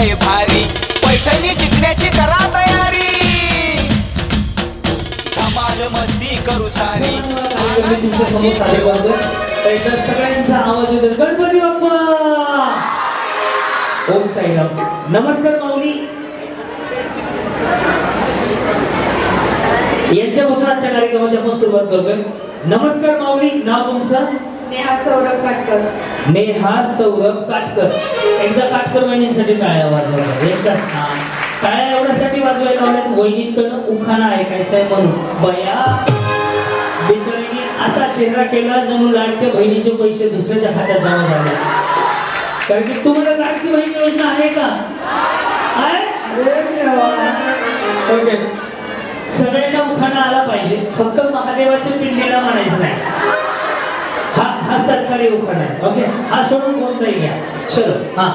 लय भारी. पैठणी जिंकण्याची करा तयारी. धमाल मस्ती करू सारी. सगळ्यांचा आवाज येतो गणपती बाप्पा! ओम साईराम. नमस्कार माऊली. यांच्यापासून आजच्या कार्यक्रमाची आपण सुरुवात करतोय. नमस्कार माऊली. नाव तुमचं? नेहा सौरभ काटकर. नेहा सौरभ काटकर. एकदा काटकर वहिनींसाठी टाळ्या वाजवायला एकदाच हा टाळ्या एवढ्यासाठी वाजवायला लावल्यात. वहिनींकडनं उखाणा ऐकायचा आहे म्हणून. बया बिचारीने असा चेहरा केला जणू लाडक्या बहिणीचे पैसे दुसऱ्याच्या खात्यात जमा झाले. कारण की तुम्हाला लाडकी बहीण योजना आहे का? ओके. सगळ्यांना उखाणा आला पाहिजे. फक्त महादेवाच्या पिंडीला म्हणायचं नाही. हा सरकारी उखाणा आहे. ओके हा सोडून कोणताही घ्या. चलो हा.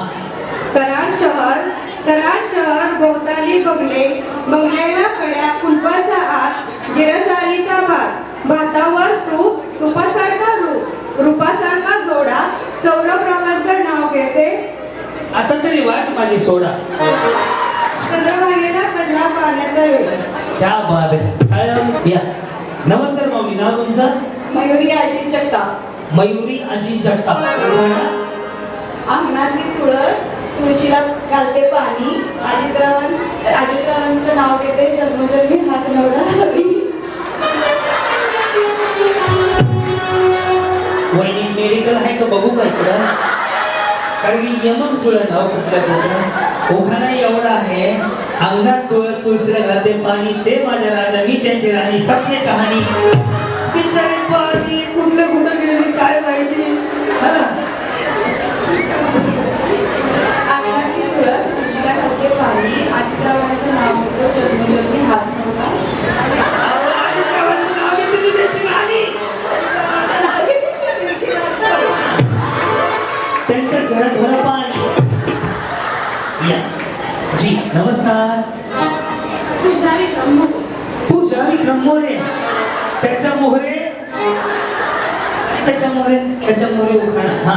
कराड शहर कराड शहर भोवताली बंगले बंगल्याला कड्या कुलपाच्या आत गिरसारीचा भात भातावर तूप तुपासारखा रूप रूपासारखा जोडा सौरभरावांचं नाव घेते. आता तरी वाट माझी सोडा. चंद्रभागेला पडला पाण्याचा वेळ त्या आहे. या. नमस्कार माऊली नाव तुमचं? मयुरी अजित जगताप. मयुरी अजित जगताप? अंगणातली तुळस तुळशीला घालते पाणी. अजितरावां अजितरावांचं नाव घेते जन्मजन्मी हाच नवरा हवी. वहिनी मेडिकल आहे का बघू का इकडं कारण की यमक सुळ नाव कुठल्या कुठलं? उखाणा एवढा आहे अंगात तुळस तुळशीला घालते पाणी. ते माझ्या राजा मी त्यांची राणी. सपने कहाणी. बिचारे मोरे त्याच्या मोहरे त्याच्या मोरे त्याच्या मोरे उखाणा. हा.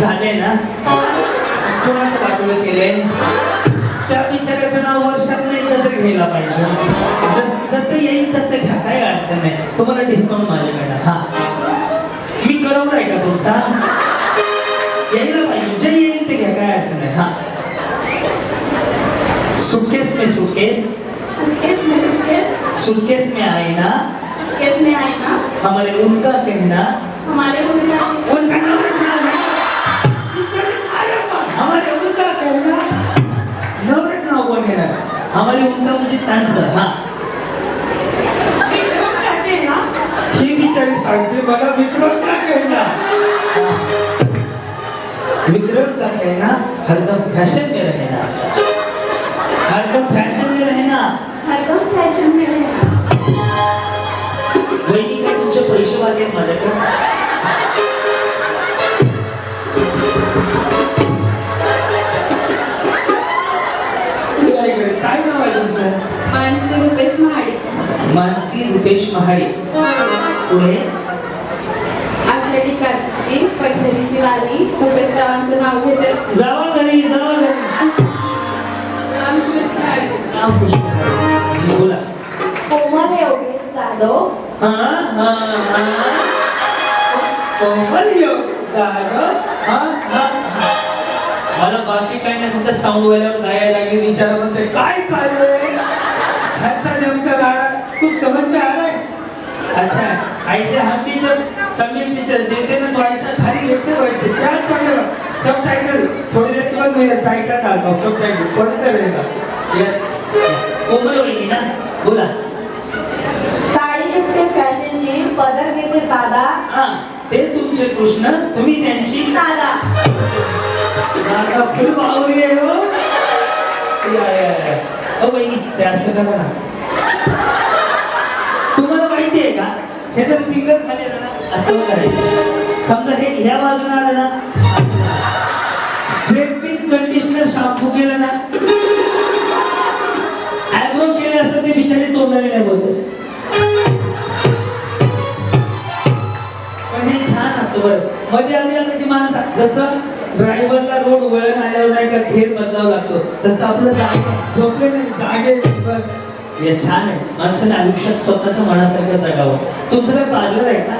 झाले ना? कोणाचं पाठवलं केले? त्या बिचाऱ्याचं नाव वर्षात नाही तर घ्यायला पाहिजे. जसं येईल तसं घ्या. काही अडचण नाही. तुम्हाला डिस्काउंट माझ्याकडे हा. मी करवलाय का तुमचा? सुटकेस में आए ना? सुटकेस में आए ना? हमारे उनका कहना हमारे उनका उनका नाम है? हमारे उनका कहना नवरेच नाव कोण घेणार हमारे उनका म्हणजे त्यांचं हा। ही बिचारी सांगते मला विक्रम का कहना। विक्रम का कहना हरदम फैशन में रहना। हरदम फैशन पैसे माझ्याकडे. काय नाव आहे तुमचं? मानसी रुपेश महाडी मानसी रुपेश महाडे पुढे? आषाढी कार्तिकी पंढरीची वारी रुपेश रावांचं नाव घेते. जावा घरी घरी. बोला. कोमल योगेश जाधव मला बाकी काही नाही फक्त साऊंड वाल्यावर गायला लागली विचार म्हणते काय चाललंय? ह्याचा नेमका गाडा तू समज में आ अच्छा ऐसे हम भी जब तमिल पिक्चर देते ना तो ऐसा खाली देखते बैठते क्या चल रहा सब टाइटल थोड़ी देर के बाद मैं टाइटल डालता हूँ सब टाइटल पढ़ते रहेगा यस कोमल वहिनी ना? बोला. साडी माझे सादा हा ते तुमचे कृष्ण तुम्ही त्यांची दादा आता फुल बावरी आहे हो. या, या, या. हो बहिणी ते असं करा ना. तुम्हाला माहिती आहे का? हे जर सिंगर ना असं करायचं. समजा हे ह्या बाजूला आलं ना. स्ट्रेटनिंग कंडिशनर शॅम्पू केलं ना. ॲब्रो केले असं ते बिचारे तोंडाने नाही बोलत. छान असतं बरं मध्ये आलं की माणसा जसं ड्रायव्हरला रोड वळण आल्यावर नाही का घेर बदलावा लागतो तसं आपलं जागे झोपले नाही जागे हे छान आहे. माणसाने आयुष्यात स्वतःच्या मनासारखं जगावं. तुमचं काय पार्लर आहे का?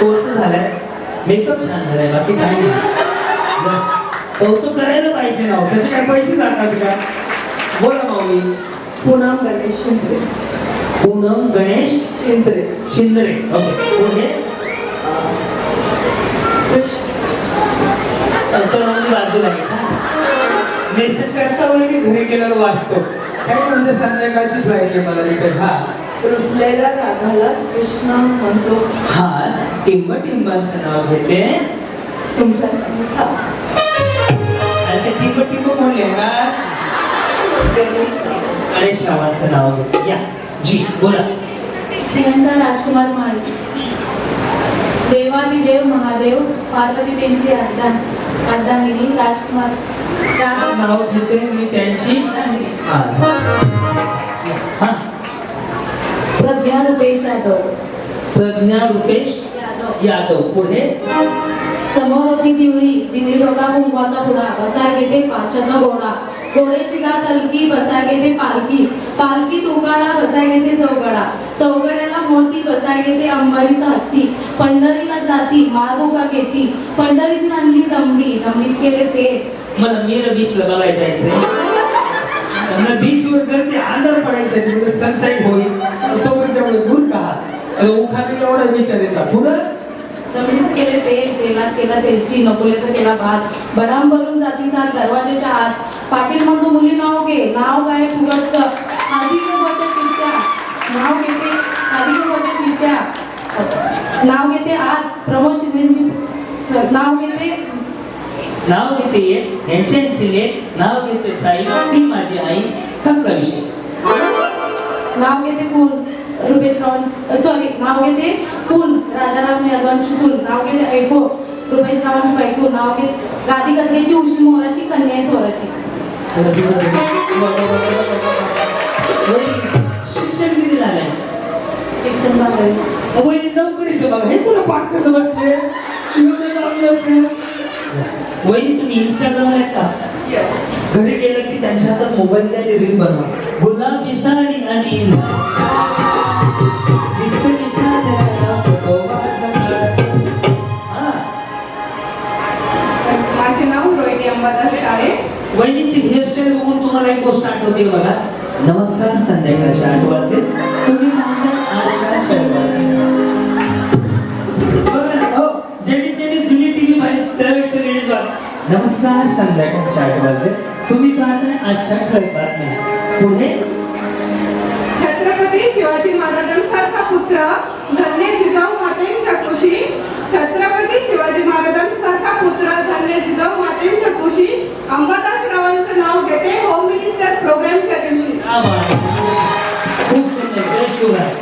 कोर्स झालाय? मेकअप छान झालाय बाकी काही. कौतुक करायला पाहिजे ना हो. त्याचे काय पैसे जातात का? बोला माऊली. पूनम गणेश शिंदे. पूनम गणेश शिंदे. शिंदरे ओके. तरुणी बाजूला आहे का मेसेज करता वगैरे की घरी गेल्यावर वाचतो? काय म्हणजे संध्याकाळची फ्लाईट आहे मला रिटर्न हा. रुसलेला रागाला कृष्ण म्हणतो. हा टिंब टिंबांचं नाव घेते. तुमच्या आणि ते टिंब टिंब म्हणले ना गणेश. गणेश रावांचं नाव घेते. या. जी बोला. प्रियंका राजकुमार माळी. देवादिदेव महादेव पार्वती त्यांची अर्धान अर्धांगिनी राजकुमार नाव घेते मी त्यांची. प्रज्ञा रुपेश यादव. प्रज्ञा रुपेश यादव. यादव. पुढे? समोर होती दिवळी. दिवळी होता कुंकवाचा पुडा बसा घेते पाशाचा घोडा घोड्याची गात हलकी बसा घेते पालखी. पालखी तुकाळा बसा घेते चौगडा. चौगड्याला मोती बसा घेते अंबारीचा हत्ती. पंढरीला जाती महादोका घेती. पंढरीत आणली दमडी. दमडीत केले ते मला मीर बीचला बघायला जायचंय. मला बीचवर गर्दी पडायचं तिकडे होईल. तोपर्यंत का उखाने एवढा विचार येतात पुढं? जमिनीत केले तेल तेलात केला तेलची. नकोलेचा केला भात. बदाम भरून जाती सात दरवाजाच्या आत पाटील म्हणतो मुली नाव घे. नाव काय? फुगटचं. आधी गोबाच्या चिरत्या नाव घेते. आधी गोबाच्या चिरत्या नाव घेते आज प्रमोद शिंदेची. नाव घेते. नाव घेते यांचे यांचे लेख नाव घेते साई. ती माझी आई. संपला विषय नाव घेते कुण? रुपेश रावण सॉरी नाव घेते कुण? राजाराम यादवांची सून. नाव घेते ऐको. रुपेश रावांची बायको. नाव घेते गादी गदगेची उशी मोराची कन्या आहे थोराची. शिक्षण किती झालंय शिक्षण वहिनी नोकरीचं बघा हे पुढे पाठ करत बसले वहिनी तुम्ही इंस्टाग्राम आहेत का घरी गेलं की त्यांच्या हातात मोबाईल द्या रील बनवा. गुलाबी साडी आणि होतील बघा. नमस्कार संध्याकाळचे आठ वाजले. तुम्ही हो, नमस्कार संध्याकाळचे आठ वाजले. तुम्ही पाहताय आजच्या ठळकात नाही पुढे. छत्रपती शिवाजी महाराजांसारखा पुत्र धन्य जिजाऊ मातेंच्या कुशी छत्रपती शिवाजी महाराजांसारखा धन्य जिजाऊ मातेंच्या कुशी अंबादास रावांचं नाव घेते. होम मिनिस्टर प्रोग्रामच्या दिवशी. खूप सुंदर जय शिवराय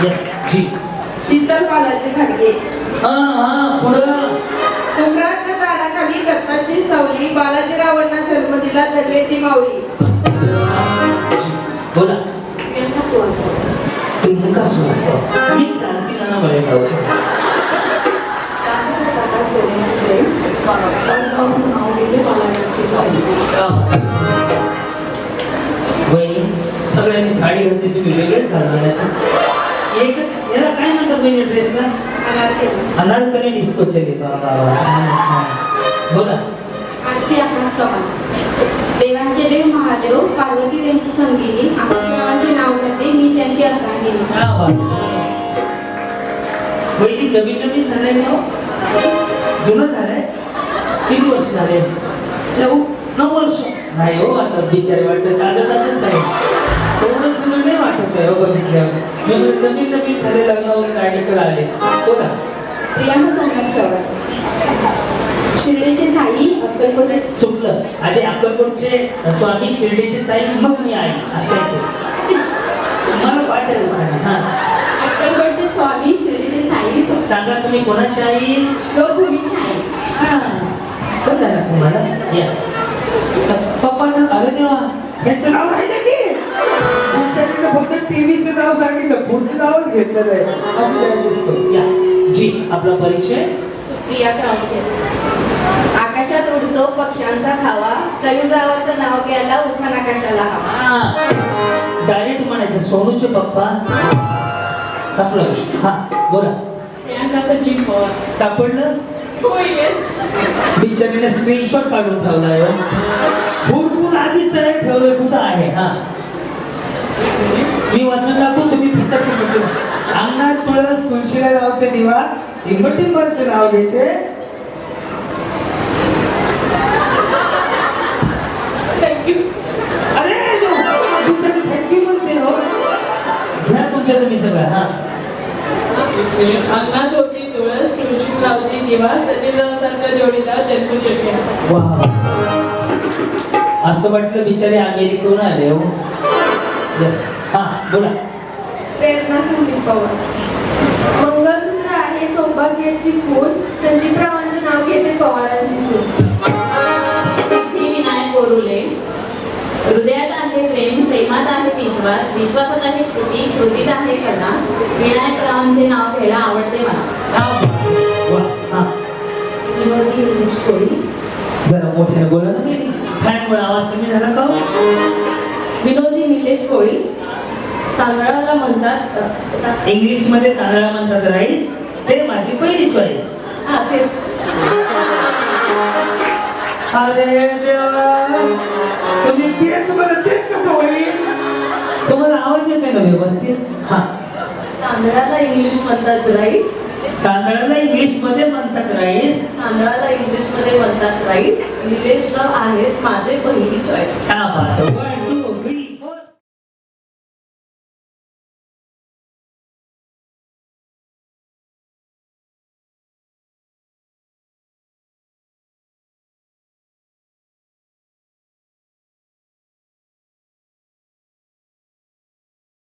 Yes, जी शीतल बालाजी घाटगे हा हा पुढं डोंगराच्या झाडाखाली दत्ताची सावली बालाजीरावांना जन्म दिला धन्य ती माऊली. बोला. प्रियंका सुवास्तव मी क्रांतीला ना सगळ्यांनी साडी घातली तुम्ही वेगळेच घालणार एकच याला काय म्हणतात वहिनी ड्रेसला अनारकली डिस्को चली बाबा छान छान. बोला. आरती आकाश चव्हाण देवांचे देव महादेव पार्वती त्यांची संगीनी आकाशरावांचे नाव घेते मी त्यांची बात. वहिनी नवीन नवीन झालंय ना हो? जुनं झालंय? किती वर्ष झाले? नऊ वर्ष. नाही हो आता बिचारे वाटतं ताजं ताजंच आहे. एवढं जुनं नाही वाटत वाटतंय हो बघितल्यावर. मी नवीन नवीन झाले लग्नावर गाडीकडे आले? बोला प्रियांका संगम चव्हाण शिर्डीचे साई अक्कलकोटे चुकलं. आधी अक्कलकोटचे स्वामी शिर्डीचे साई मग मी आई. असं आहे ते. मला वाटेल. हा. अक्कलकोटचे स्वामी शिर्डीचे साई सांगा तुम्ही कोणाची आई? आई हा कळलं ना तुम्हाला या पप्पाचं अरे देवा ह्याचं नाव ना की? तुमच्याकडे फक्त टीव्हीचं नाव सांगितलं पुढचं नावच घेतलेलं आहे असं त्याला दिसतं. या. जी आपला परिचय? सुप्रिया साळुंखे. आकाशात उडतो पक्ष्यांचा खावा तरुणरावाचं नाव घ्यायला उखाण आकाशाला हवा. डायरेक्ट म्हणायचं सोनूचे पप्पा. संपला हा बोला. प्रियांका सचिन पवार. सापडलं? बिचारीने स्क्रीनशॉट काढून ठेवलाय हो. भरपूर आधीच त्याला ठेवलंय कुठं आहे हा. मी वाचून दाखवून तुम्ही पुस्तक समजून अंगणात तुळस तुळशीला लावते दिवा. टिंबटिंबाचं नाव घेते तुळशीत लावती दिवा सचिनरावांसारखा जोडीदार जन्म शेट्टी वा असं वाटलं बिचारे अमेरिकेहून आले हो. यस हा बोला. प्रेरणा संदीप पवार. मंगळसूत्र आहे सौभाग्याची खून. संदीपरावांचं नाव घेते पवारांची सून. विनायक बोरुले. हृदयात आहे प्रेम प्रेमात आहे विश्वास विश्वासात आहे कृती कृतीत आहे कला. विनायकरावांचे नाव घ्यायला आवडते मला. विनोदी कोळी जरा मोठ्याने बोला ना फॅनमुळे आवाज कमी झाला का हो? विनोदी निलेश कोळी. तांदळाला म्हणतात इंग्लिशमध्ये तांदळा म्हणतात राईस. ते माझी पहिली चॉईस हा अरे देवा. तुम्ही तेच मला तेच कसं होईल? तुम्हाला आवाज येत आहे ना व्यवस्थित? हा. तांदळाला इंग्लिश म्हणतात राईस. तांदळाला इंग्लिशमध्ये म्हणतात राईस. तांदळाला इंग्लिशमध्ये म्हणतात राईस. निलेशराव आहेत माझे पहिली चॉईस